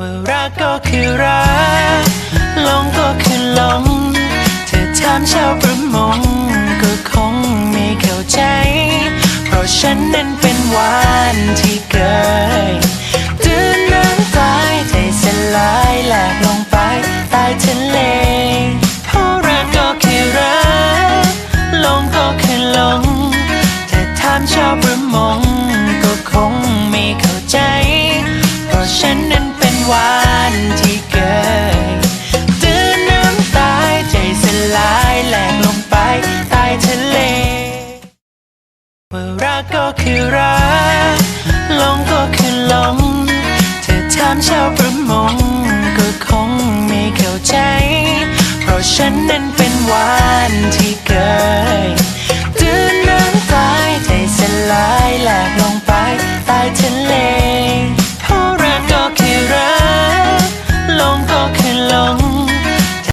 ว่ารักก็คือรักหลงก็คือหลงเธอถามชาวประมงก็คงไม่เข้าใจ เพราะฉันนั้นเป็นวานที่เกยตื่นน้ำตายใจสลายแหลกลงไปใต้ทะเลเพราะรักก็คือรักหลงก็คือหลงแต่ถามชาวประมงก็คงไม่เข้า รักก็คือรักลงก็คือลงเธอถามชาวประมงก็คงไม่เข้าใจ เพราะฉันนั้นเป็นวานที่เคยตื่นน้ำตายใจสลายแหลกลงไปใต้ทะเลเพราะรักก็คือรักลงก็คือลง